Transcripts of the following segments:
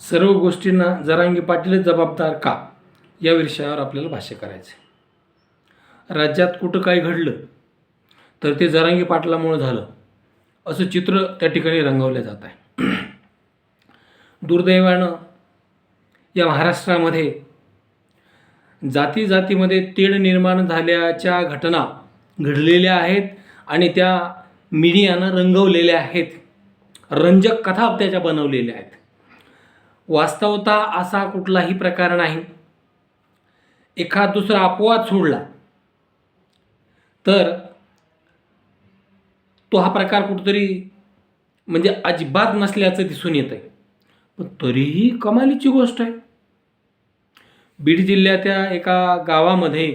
सर्व गोष्टींना जरांगी पाटीलच जबाबदार का? या विषयावर आपल्याला भाष्य करायचं आहे राज्यात कुठं काय घडलं तर ते जरांगी पाटलामुळं झालं असं चित्र त्या ठिकाणी रंगवलं जात आहे. दुर्दैवानं या महाराष्ट्रामध्ये जाती जातीमध्ये तेढ निर्माण झाल्याच्या घटना घडलेल्या आहेत आणि त्या मीडियानं रंगवलेल्या आहेत. रंजक कथा त्याच्या बनवलेल्या आहेत. वास्तवता असा कुठलाही प्रकार नाही. एखाद दुसरा अपवाद सोडला तर तो हा प्रकार कुठंतरी म्हणजे अजिबात नसल्याचं दिसून येत आहे पण तरीही कमालीची गोष्ट आहे. बीड जिल्ह्याच्या एका गावामध्ये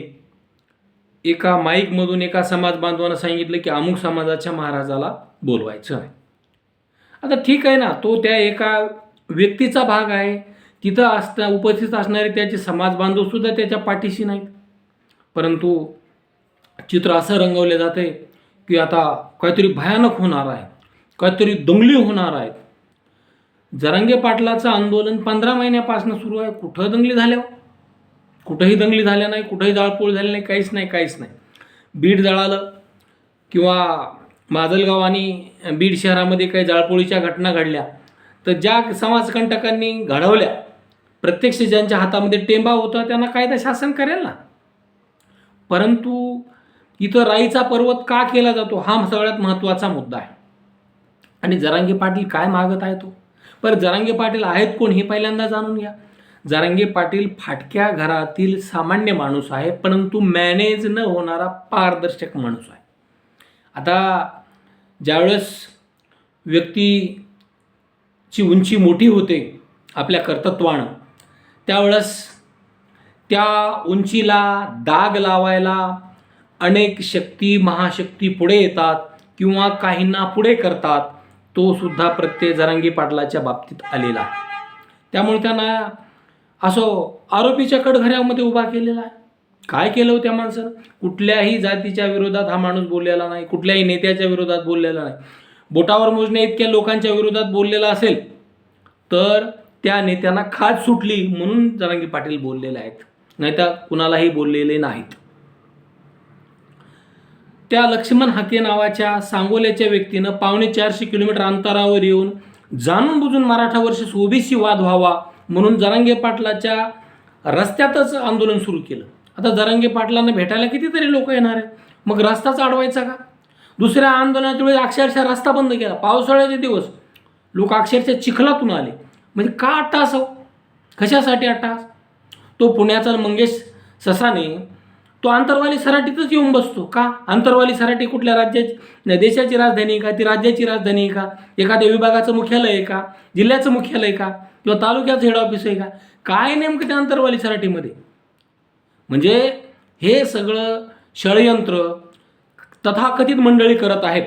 एका माईकमधून एका समाज बांधवानं सांगितलं की अमुक समाजाच्या महाराजाला बोलवायचं आहे. आता ठीक आहे ना तो त्या एका व्यक्तीचा भाग आहे. तिथं असता उपस्थित असणारे त्याचे समाज बांधवसुद्धा त्याच्या पाठीशी नाहीत. परंतु चित्र असं रंगवले जाते की आता काहीतरी भयानक होणार आहे. काहीतरी दंगली होणार आहेत जरांगे पाटलाचं आंदोलन पंधरा महिन्यापासून सुरू आहे. कुठं दंगली झाल्या? कुठंही दंगली झाल्या नाही कुठंही जाळपोळ झाली नाही काहीच नाही काहीच नाही. बीड जळालं किंवा माजलगाव आणि बीड शहरामध्ये काही जाळपोळीच्या घटना घडल्या. तर ज्या समाजकंटकांनी घडवल्या प्रत्यक्ष ज्यांच्या हातामध्ये टेंबा होता त्यांना कायदा शासन करेल ना? परंतु इथं राईचा पर्वत का केला जातो हा सगळ्यात महत्त्वाचा मुद्दा आहे. आणि जरांगे पाटील काय मागत आहे तो? पर जरांगे पाटील आहेत कोण हे पहिल्यांदा जाणून घ्या. जरांगे पाटील फाटक्या घरातील सामान्य माणूस आहे परंतु मॅनेज न होणारा पारदर्शक माणूस आहे. आता ज्यावेळेस व्यक्ती ची उंची मोठी होते आपल्या कर्तृत्वानं. त्यावेळेस त्या उंचीला दाग लावायला अनेक शक्ती महाशक्ती पुढे येतात किंवा काहींना पुढे करतात तो सुद्धा प्रत्यय जरांगी पाटलाच्या बाबतीत आलेला त्यामुळे त्यांना असो आरोपीच्या कडघऱ्यामध्ये उभा केलेला आहे. काय केलं हो त्या माणसानं? कुठल्याही जातीच्या विरोधात हा माणूस बोललेला नाही कुठल्याही नेत्याच्या विरोधात बोललेला नाही. बोटावर मोजण्या इतक्या लोकांच्या विरोधात बोललेला असेल तर त्या नेत्यांना खाज सुटली म्हणून जरांगी पाटील बोललेले आहेत. नाहीतर कुणालाही बोललेले नाहीत. त्या लक्ष्मण हाके नावाच्या सांगोल्याच्या व्यक्तीनं पावणे चारशे किलोमीटर अंतरावर येऊन जाणून बुजून मराठा वर्सेस ओबीसी वाद व्हावा म्हणून जरांगे पाटलाच्या रस्त्यातच आंदोलन सुरू केलं. आता जरांगे पाटलांना भेटायला कितीतरी लोक येणार आहे मग रस्ताच अडवायचा का? दुसऱ्या आंदोलनाच्या वेळी अक्षरशः रस्ता बंद केला. पावसाळ्याचे दिवस. लोक अक्षरशः चिखलातून आले. म्हणजे का अट्टास हो कशासाठी अट्टास तो पुण्याचा मंगेश ससाने तो आंतरवाली सराटीतच येऊन बसतो. का? आंतरवाली सराटी कुठल्या राज्याची? देशाची राजधानी का? ती राज्याची राजधानी का? एखाद्या विभागाचं मुख्यालय आहे का? जिल्ह्याचं मुख्यालय का? किंवा तालुक्याचं हेड ऑफिस आहे का? काय नेमकं त्या आंतरवाली सराटीमध्ये? म्हणजे हे सगळं षडयंत्र तथाकथित मंडळी करत आहेत.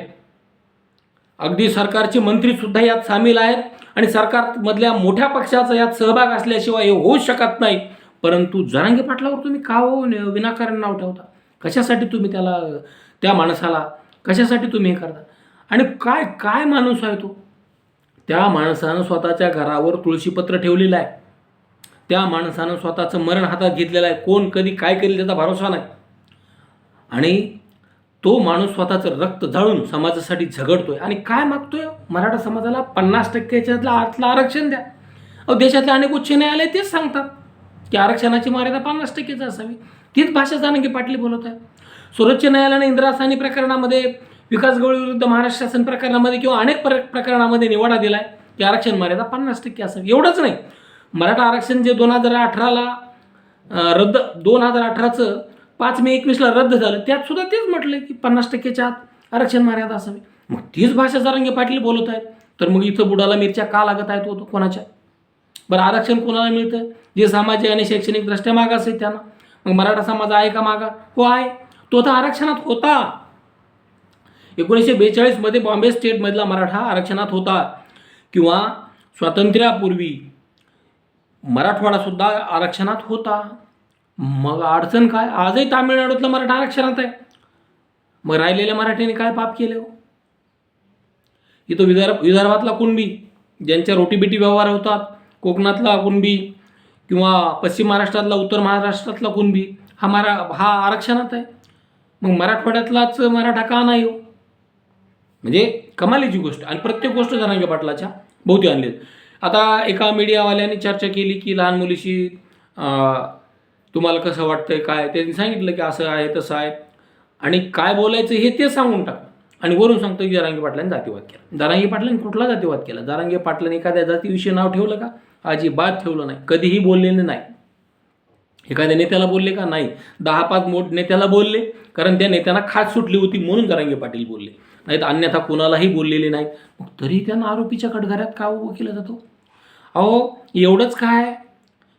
अगदी सरकारचे मंत्रीसुद्धा यात सामील आहेत आणि सरकारमधल्या मोठ्या पक्षाचा यात सहभाग असल्याशिवाय हे होऊ शकत नाही. परंतु जरांगे पाटलावर तुम्ही का हो विनाकारण नाव ठेवता? कशासाठी तुम्ही त्याला त्या माणसाला कशासाठी तुम्ही हे करता? आणि काय काय माणूस आहे तो? त्या माणसानं स्वतःच्या घरावर तुळशीपत्र ठेवलेलं आहे. त्या माणसानं स्वतःचं मरण हातात घेतलेलं आहे. कोण कधी काय करेल त्याचा भरोसा नाही. आणि तो माणूस स्वतःचं रक्त जाळून समाजासाठी झगडतोय. आणि काय मागतोय? मराठा समाजाला पन्नास टक्क्याच्यातलं आतलं आरक्षण द्या. अहो देशातले अनेक उच्च न्यायालय तेच सांगतात की आरक्षणाची मर्यादा पन्नास टक्केच असावी. तीच भाषा जानकी पाटील बोलत आहे सर्वोच्च न्यायालयाने इंद्रासानी प्रकरणामध्ये विकास गवळी विरुद्ध महाराष्ट्र शासन प्रकरणामध्ये किंवा अनेक प्र प्रकरणामध्ये निवाडा दिलाय. की आरक्षण मर्यादा पन्नास टक्के असावी. एवढंच नाही. मराठा आरक्षण जे दोन हजार अठराला रद्द दोन हजार अठराचं पाच मे एकवीसला रद्द झालं. त्यात सुद्धा तेच म्हटलं की पन्नास टक्केच्या आत आरक्षण मर्यादा असावी. मग तीच भाषा जरांगे पाटील बोलत आहेत. तर मग इथं बुडाला मिरच्या का लागत आहेत? तो कोणाच्या? बरं आरक्षण कोणाला मिळतं जे सामाजिक आणि शैक्षणिक दृष्ट्या मागास आहे त्यांना. मग मराठा समाज आहे का मागा? हो आहे. तो तर आरक्षणात होता. एकोणीसशे बेचाळीसमध्ये बॉम्बे स्टेटमधला मराठा आरक्षणात होता. किंवा स्वातंत्र्यापूर्वी मराठवाडासुद्धा आरक्षणात होता. मग अडचण काय? आजही तामिळनाडूतलं मराठा आरक्षणात आहे. मग राहिलेल्या मराठीने काय पाप केले हो? इथं विदर्भ विदर्भातला कुणबी ज्यांच्या रोटीबिटी व्यवहार होतात कोकणातला कुणबी किंवा पश्चिम महाराष्ट्रातला उत्तर महाराष्ट्रातला कुणबी हा मरा हा आरक्षणात आहे. मग मराठवाड्यातलाच मराठा का नाही हो? म्हणजे कमालीची गोष्ट आणि प्रत्येक गोष्ट जनांगे पाटलाच्या भोवती आणली. आता एका मीडियावाल्याने चर्चा केली की लहान मुलीशी तुम्हाला कसं वाटतंय काय? त्यांनी सांगितलं की असं आहे तसं आहे. आणि काय बोलायचं हे ते सांगून टाक आणि वरून सांगतो की जारांगी पाटलांनी जातीवाद केला. जारांगी पाटलांनी कुठला जातीवाद केला? जारांगी पाटलांनी एखाद्या जातीविषयी नाव ठेवलं का? अजिबात ठेवलं नाही. कधीही बोललेलं नाही. एखाद्या नेत्याला बोलले का? नाही. दहा पाच मोठ नेत्याला बोलले. कारण त्या नेत्यांना खात सुटली होती म्हणून जरांगे पाटील बोलले. नाहीत अन्यथा कुणालाही बोललेले नाहीत मग तरी त्यांना आरोपीच्या कटघऱ्यात का उभं केलं जातो? अहो एवढंच काय?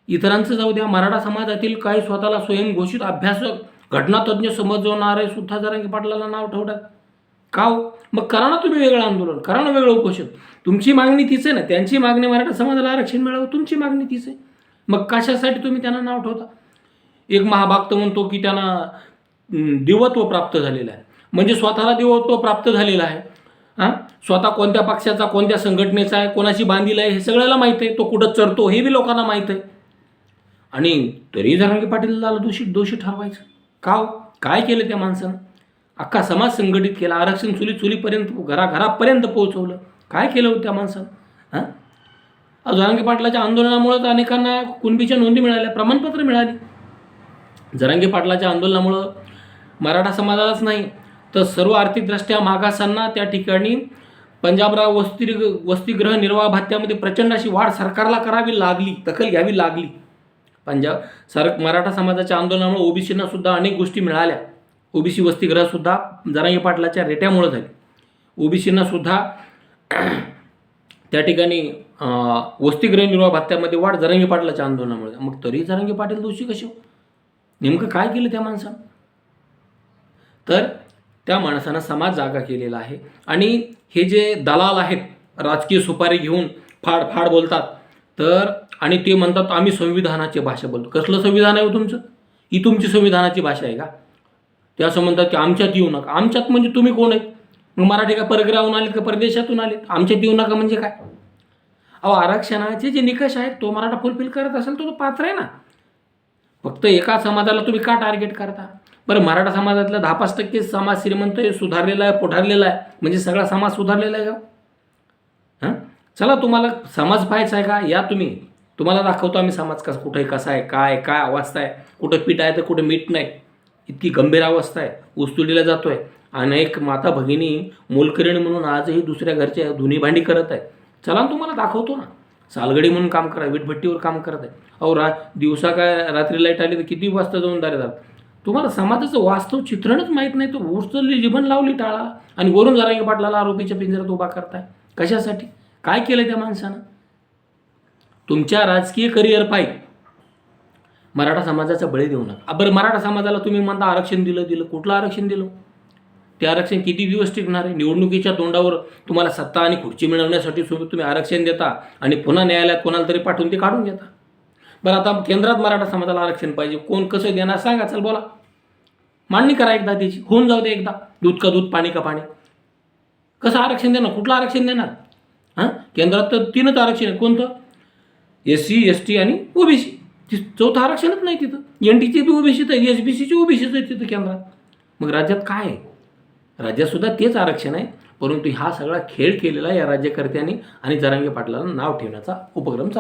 इतरांचं जाऊ द्या मराठा समाजातील काही स्वतःला स्वयंघोषित अभ्यासक घटनातज्ञ समजवणारे सुद्धा जरांगे पाटलाला नाव ठेवतात. का हो? मग करा ना तुम्ही वेगळं आंदोलन करा ना वेगळं उपोषण. तुमची मागणी तीच आहे ना त्यांची मागणी मराठा समाजाला आरक्षण मिळावं तुमची मागणी तीच आहे. मग कशासाठी तुम्ही त्यांना नाव ठेवता? एक महाभाक्त म्हणतो की त्यांना दिवत्व प्राप्त झालेलं आहे. म्हणजे स्वतःला दिवत्व प्राप्त झालेलं आहे. हां? स्वतः कोणत्या पक्षाचा कोणत्या संघटनेचा आहे कोणाशी बांधील आहे हे सगळ्याला माहीत आहे. तो कुठं चरतो हे बी लोकांना माहीत आहे. आणि तरी जरांगे पाटीलला दोषी दोषी ठरवायचं. का हो? काय केलं त्या माणसानं? अख्खा समाज संघटित केला आरक्षण चुली चुलीपर्यंत घराघरापर्यंत पोहोचवलं. काय केलं होतं त्या माणसानं? हां? जरांगे पाटलाच्या आंदोलनामुळं तर अनेकांना कुणबीच्या नोंदी मिळाल्या प्रमाणपत्र मिळाली. जरांगे पाटलाच्या आंदोलनामुळं मराठा समाजालाच नाही तर सर्व आर्थिकदृष्ट्या मागासांना त्या ठिकाणी पंजाबराव वस्ती वसतिगृह निर्वाह भत्त्यामध्ये प्रचंड अशी वाढ सरकारला करावी लागली दखल घ्यावी लागली. पंजाब सर मराठा समाजाच्या आंदोलनामुळे ओबीसींना सुद्धा अनेक गोष्टी मिळाल्या. ओबीसी वसतिगृहसुद्धा जरांगी पाटलाच्या रेट्यामुळे झाली. ओबीसींना सुद्धा त्या ठिकाणी अं, वसतिगृह निर्वाह भत्त्यामध्ये वाढ जरांगे पाटलाच्या आंदोलनामुळे. मग तरी जरांगे पाटील दोषी कसे हो? नेमकं काय केलं त्या माणसानं? तर त्या माणसानं समाज जागा केलेला आहे. आणि हे जे दलाल आहेत राजकीय सुपारी घेऊन फाड फाड बोलतात तर आणि ते म्हणतात आम्ही संविधानाची भाषा बोलतो. कसलं संविधान आहे हो तुमचं? ही तुमची संविधानाची भाषा आहे का? ते असं म्हणतात की आमच्यात येऊ नका. आमच्यात म्हणजे तुम्ही कोण आहेत? मग मराठी का परग्राहून आलेत का परदेशातून आलेत? आमच्यात येऊ नका म्हणजे काय? अहो आरक्षणाचे जे निकष आहेत तो मराठा फुलफिल करत असेल तो तो पात्र आहे ना. फक्त एका समाजाला तुम्ही का टार्गेट करता? बरं मराठा समाजातला दहा पाच टक्के समाज श्रीमंत सुधारलेला आहे पुढारलेला आहे. म्हणजे सगळा समाज सुधारलेला आहे का? हां? चला तुम्हाला समाज पाहायचा आहे का? या तुम्ही. तुम्हाला दाखवतो आम्ही समाज कसा कुठे कसा आहे काय काय अवस्था आहे. कुठं पीठ आहे तर कुठं मीठ नाही. इतकी गंभीर अवस्था आहे. उस्तुडीला आहे अनेक माता भगिनी मोलकरीण म्हणून आजही दुसऱ्या घरच्या धुनी भांडी करत आहे. चला तुम्हाला दाखवतो ना. सालगडी म्हणून काम करा वीटभट्टीवर काम करत आहे. अहो रा दिवसा काय रात्री लाइट आली तर किती वाजता जाऊन दारेदार तुम्हाला समाजाचं वास्तव चित्रणच माहीत नाही. तर उचलली जीवन लावली टाळा आणि वरून जरांगे पाटलाला आरोपीच्या पिंजऱ्यात उभा करताय. कशासाठी? काय केलं त्या माणसानं? तुमच्या राजकीय करिअर पाय मराठा समाजाचा बळी देऊ नका. बरं मराठा समाजाला तुम्ही म्हणता आरक्षण दिलं दिलं. कुठलं आरक्षण दिलं? ते आरक्षण किती दिवस टिकणार आहे? निवडणुकीच्या तोंडावर तुम्हाला सत्ता आणि खुर्ची मिळवण्यासाठी सोबत तुम्ही आरक्षण देता आणि पुन्हा न्यायालयात कोणाला तरी पाठवून ते काढून घेता. बरं आता केंद्रात मराठा समाजाला आरक्षण पाहिजे. कोण कसं देणार सांगा चल बोला. मांडणी करा एकदा त्याची. होऊन जाऊ दे एकदा. दूध का दूध पाणी का पाणी. कसं आरक्षण देणार? कुठलं आरक्षण देणार? हां? केंद्रात तर तीनच आरक्षण आहे कोणतं? एस सी एस टी आणि ओबीसी ती चौथं आरक्षणच नाही तिथं. एन टीची बी ओबीसीच आहे एस बी सीची ओबीसीच आहे तिथं केंद्रात. मग राज्यात काय आहे? राज्यातसुद्धा तेच आरक्षण आहे परंतु हा सगळा खेळ केलेला या राज्यकर्त्यांनी आणि जरांगे पाटलांना नाव ठेवण्याचा उपक्रम चालू